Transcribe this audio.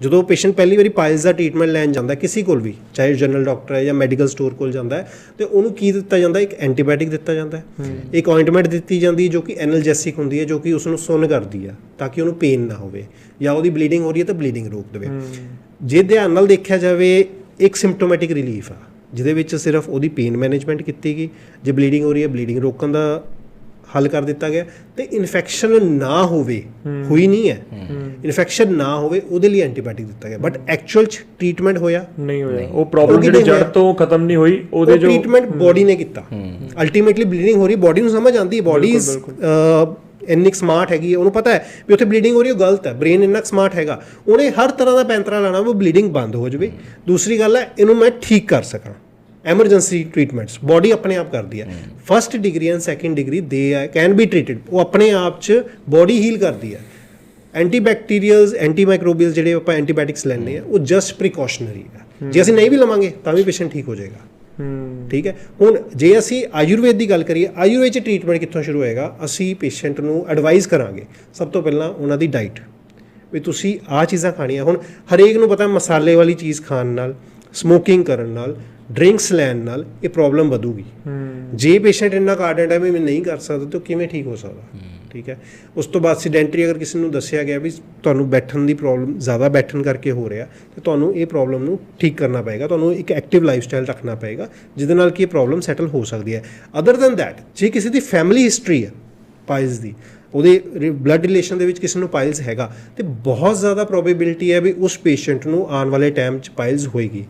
ਜਦੋਂ ਪੇਸ਼ੈਂਟ ਪਹਿਲੀ ਵਾਰੀ ਪਾਇਲਸ ਦਾ ਟ੍ਰੀਟਮੈਂਟ ਲੈਣ ਜਾਂਦਾ ਕਿਸੇ ਕੋਲ ਵੀ ਚਾਹੇ ਜਨਰਲ ਡਾਕਟਰ ਹੈ ਜਾਂ ਮੈਡੀਕਲ ਸਟੋਰ ਕੋਲ ਜਾਂਦਾ ਹੈ ਤੇ ਉਹਨੂੰ ਕੀ ਦਿੱਤਾ ਜਾਂਦਾ? ਇੱਕ ਐਂਟੀਬਾਇਓਟਿਕ ਦਿੱਤਾ ਜਾਂਦਾ ਹੈ। ਇੱਕ ਆਇੰਟਮੈਂਟ ਦਿੱਤੀ ਜਾਂਦੀ ਹੈ ਜੋ ਕਿ ਐਨਲਜੈਸਿਕ ਹੁੰਦੀ ਹੈ ਜੋ ਕਿ ਉਸ ਨੂੰ ਸੁੰਨ ਕਰਦੀ ਆ ਤਾਂ ਕਿ ਉਹਨੂੰ ਪੇਨ ਨਾ ਹੋਵੇ ਜਾਂ ਉਹਦੀ ਬਲੀਡਿੰਗ ਹੋ ਰਹੀ ਹੈ ਤਾਂ ਬਲੀਡਿੰਗ ਰੋਕ ਦੇਵੇ। ਜੇ ਧਿਆਨ ਨਾਲ ਦੇਖਿਆ ਜਾਵੇ ਇੱਕ ਸਿੰਪਟੋਮੈਟਿਕ ਰਿਲੀਫ ਆ ਜਿਹਦੇ ਵਿੱਚ ਸਿਰਫ ਉਹਦੀ ਪੇਨ ਮੈਨੇਜਮੈਂਟ ਕੀਤੀ ਗਈ ਜੇ ਬਲੀਡਿੰਗ ਹੋ ਰਹੀ ਹੈ ਬਲੀਡਿੰਗ ਰੋਕਣ ਦਾ ਹੱਲ ਕਰ ਦਿੱਤਾ ਗਿਆ ਤੇ ਇਨਫੈਕਸ਼ਨ ਨਾ ਹੋਵੇ ਹੋਈ ਨਹੀਂ ਹੈ। ਇਨਫੈਕਸ਼ਨ ਨਾ ਹੋਵੇ ਉਹਦੇ ਲਈ ਐਂਟੀਬਾਇਓਟਿਕ ਦਿੱਤਾ ਗਿਆ। ਬਟ ਐਕਚੁਅਲ ਚ ਟ੍ਰੀਟਮੈਂਟ ਹੋਇਆ। ਨਹੀਂ ਹੋਇਆ। ਉਹ ਪ੍ਰੋਬਲਮ ਜਿਹੜੀ ਜੜ? ਤੋਂ ਖਤਮ ਨਹੀਂ ਹੋਈ ਉਹਦੇ ਉਹ ਜੋ ਟ੍ਰੀਟਮੈਂਟ ਬੋਡੀ ਨੇ ਕੀਤਾ। ਅਲਟੀਮੇਟਲੀ ਬਲੀਡਿੰਗ ਹੋ ਰਹੀ ਬੋਡੀ ਨੂੰ ਸਮਝ ਆਉਂਦੀ ਹੈ ਬੋਡੀ ਇਸ ਇੰਨੀ ਸਮਾਰਟ ਹੈਗੀ ਹੈ। ਉਹਨੂੰ ਪਤਾ ਹੈ ਵੀ ਉੱਥੇ ਬਲੀਡਿੰਗ ਹੋ ਰਹੀ ਹੈ ਉਹ ਗਲਤ ਹੈ। ਬ੍ਰੇਨ ਇੰਨਾ ਸਮਾਰਟ ਹੈਗਾ। ਉਹਨੇ ਹਰ ਤਰ੍ਹਾਂ ਦਾ ਪੈਂਤਰਾ ਲਾਣਾ ਉਹ ਬਲੀਡਿੰਗ ਬੰਦ ਹੋ ਜਾਵੇ। ਦੂਸਰੀ ਗੱਲ ਹੈ ਇਹਨੂੰ ਮੈਂ ਠੀਕ ਕਰ ਸਕਾਂ। ਐਮਰਜੈਂਸੀ ਟ੍ਰੀਟਮੈਂਟਸ ਬੋਡੀ ਆਪਣੇ ਆਪ ਕਰਦੀ ਹੈ। First degree and second degree ਦੇ ਕੈਨ ਬੀ ਟ੍ਰੀਟਡ ਉਹ ਆਪਣੇ ਆਪ ਚ ਬੋਡੀ ਹੀਲ ਕਰਦੀ ਹੈ। ਐਂਟੀਬੈਕਟੀਰੀਅਲਸ ਐਂਟੀਮਾਈਕਰੋਬੀਅਲਸ ਜਿਹੜੇ ਆਪਾਂ ਐਂਟੀਬਾਇਓਟਿਕਸ ਲੈਂਦੇ ਆ ਉਹ ਜਸਟ ਪ੍ਰੀਕਾਸ਼ਨਰੀ ਹੈ। ਜੇ ਅਸੀਂ ਨਹੀਂ ਵੀ ਲਵਾਂਗੇ ਤਾਂ ਵੀ ਪੇਸ਼ੈਂਟ ਠੀਕ ਹੋ ਜਾਏਗਾ। ਠੀਕ ਹੈ? ਹੁਣ ਜੇ ਅਸੀਂ ਆਯੁਰਵੇਦ ਦੀ ਗੱਲ ਕਰੀਏ ਆਯੁਰਵੇਦ ਚ ਟ੍ਰੀਟਮੈਂਟ ਕਿੱਥੋਂ ਸ਼ੁਰੂ ਹੋਏਗਾ? ਅਸੀਂ ਪੇਸ਼ੈਂਟ ਨੂੰ ਐਡਵਾਈਸ ਕਰਾਂਗੇ। ਸਭ ਤੋਂ ਪਹਿਲਾਂ ਉਹਨਾਂ ਦੀ ਡਾਈਟ ਵੀ ਤੁਸੀਂ ਆਹ ਚੀਜ਼ਾਂ ਖਾਣੀਆਂ। ਹੁਣ ਹਰੇਕ ਨੂੰ ਪਤਾ ਮਸਾਲੇ ਵਾਲੀ ਚੀਜ਼ ਖਾਣ ਨਾਲ। ਸਮੋਕਿੰਗ ਕਰਨ ਨਾਲ ਡਰਿੰਕਸ ਲੈਣ ਨਾਲ ਇਹ ਪ੍ਰੋਬਲਮ ਵਧੂਗੀ। ਜੇ ਪੇਸ਼ੈਂਟ ਇੰਨਾ ਕਾਰਡੈਂਟ ਹੈ ਵੀ ਮੈਂ ਨਹੀਂ ਕਰ ਸਕਦਾ ਤਾਂ ਕਿਵੇਂ ਠੀਕ ਹੋ ਸਕਦਾ? ਠੀਕ ਹੈ? ਉਸ ਤੋਂ ਬਾਅਦ ਸਿਡੈਂਟਰੀ ਅਗਰ ਕਿਸੇ ਨੂੰ ਦੱਸਿਆ ਗਿਆ ਵੀ ਤੁਹਾਨੂੰ ਬੈਠਣ ਦੀ ਪ੍ਰੋਬਲਮ ਜ਼ਿਆਦਾ ਬੈਠਣ ਕਰਕੇ ਹੋ ਰਿਹਾ ਤੇ ਤੁਹਾਨੂੰ ਇਹ ਪ੍ਰੋਬਲਮ ਨੂੰ ਠੀਕ ਕਰਨਾ ਪਏਗਾ ਤੁਹਾਨੂੰ ਇੱਕ ਐਕਟਿਵ ਲਾਈਫਸਟਾਈਲ ਰੱਖਣਾ ਪਏਗਾ ਜਿਹਦੇ ਨਾਲ ਕਿ ਇਹ ਪ੍ਰੋਬਲਮ ਸੈਟਲ ਹੋ ਸਕਦੀ ਹੈ। ਅਦਰ ਦੈਨ ਥੈਟ ਜੇ ਕਿਸੇ ਦੀ ਫੈਮਿਲੀ ਹਿਸਟਰੀ ਹੈ ਪਾਇਲਸ ਦੀ ਉਹਦੇ ਬਲੱਡ ਰਿਲੇਸ਼ਨ ਦੇ ਵਿੱਚ ਕਿਸੇ ਨੂੰ ਪਾਇਲਸ ਹੈਗਾ ਤੇ ਬਹੁਤ ਜ਼ਿਆਦਾ ਪ੍ਰੋਬੇਬਿਲਿਟੀ ਹੈ ਵੀ ਉਸ ਪੇਸ਼ੈਂਟ ਨੂੰ ਆਉਣ ਵਾਲੇ ਟਾਈਮ 'ਚ ਪਾਇਲਸ ਹੋਏਗੀ।